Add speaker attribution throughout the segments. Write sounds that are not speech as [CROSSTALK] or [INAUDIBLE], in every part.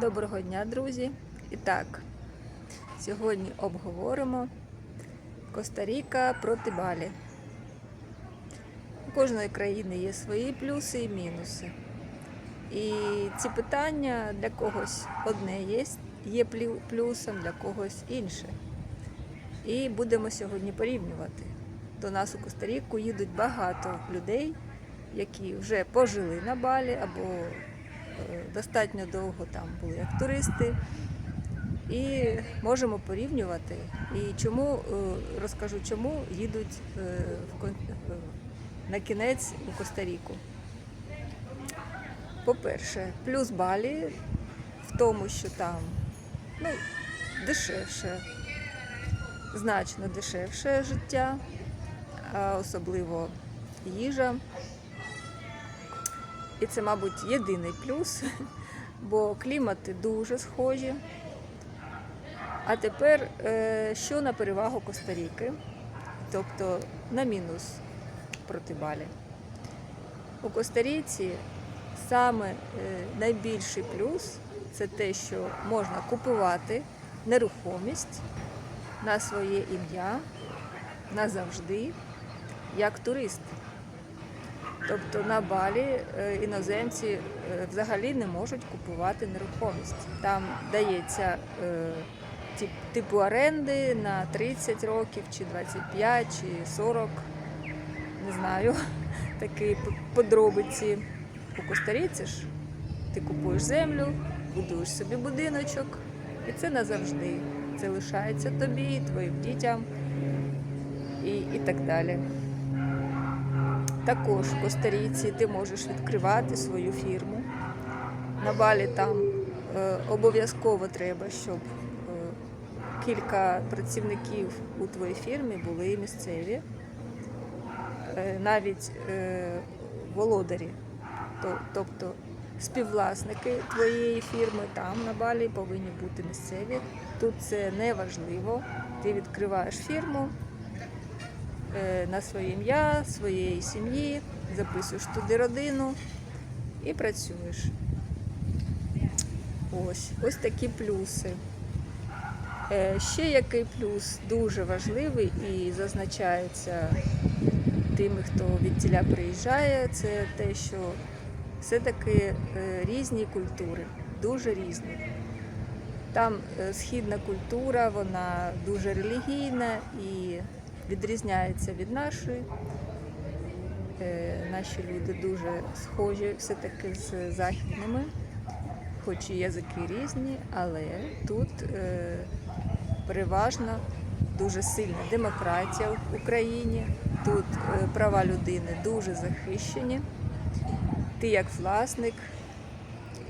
Speaker 1: Доброго дня, друзі! І так, сьогодні обговоримо Коста-Ріка проти Балі. У кожної країни є свої плюси і мінуси. І ці питання для когось одне є, є плюсом, для когось інше. І будемо сьогодні порівнювати. До нас у Коста-Ріку їдуть багато людей, які вже пожили на Балі або достатньо довго там були як туристи. І можемо порівнювати. І чому е, розкажу, чому їдуть е, е, на кінець у Коста-Ріку. По-перше, плюс Балі в тому, що там ну, дешевше, значно дешевше життя, особливо їжа. І це, мабуть, єдиний плюс, [LAUGHS] бо клімати дуже схожі. А тепер, е, що на перевагу Коста-Ріки, тобто на мінус проти Балі. У Коста-Ріці саме е, найбільший плюс це те, що можна купувати нерухомість на своє ім'я назавжди, як турист. Тобто на Балі е, іноземці е, взагалі не можуть купувати нерухомість. Там дається е, типу оренди на 30 років, чи 25, чи 40, не знаю, [LAUGHS] такі подробиці. У Коста-Ріці ж ти купуєш землю, будуєш собі будиночок, і це назавжди. Це лишається тобі, твоїм дітям і, і так далі. Також в Коста-Ріці ти можеш відкривати свою фірму. На Балі там е, обов'язково треба, щоб е, кілька працівників у твоїй фірмі були місцеві, е, навіть е, володарі, То- тобто співвласники твоєї фірми там на Балі повинні бути місцеві. Тут це не важливо. Ти відкриваєш фірму на своє ім'я, своєї сім'ї, записуєш туди родину і працюєш. Ось, ось такі плюси. Е, Ще який плюс дуже важливий і зазначається тими, хто від тіля приїжджає, це те, що все-таки е, різні культури, дуже різні. Там е, східна культура, вона дуже релігійна і відрізняється від нашої. Е, Наші люди дуже схожі все-таки з західними, хоч і язики різні, але тут е, переважно дуже сильна демократія в Україні. Тут е, права людини дуже захищені. Ти як власник,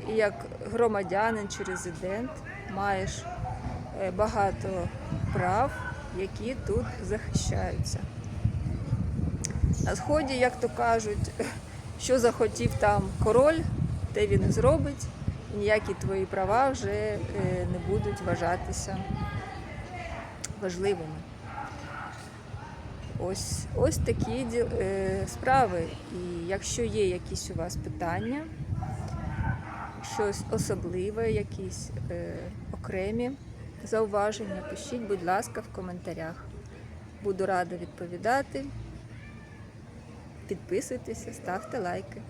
Speaker 1: як громадянин чи резидент маєш багато прав, які тут захищаються. На сході, як то кажуть, що захотів там король, те він і зробить, і ніякі твої права вже е, не будуть вважатися важливими. Ось, ось такі е, справи. І якщо є якісь у вас питання, щось особливе, якісь е, окремі зауваження, пишіть, будь ласка, в коментарях. Буду рада відповідати. Підписуйтеся, ставте лайки.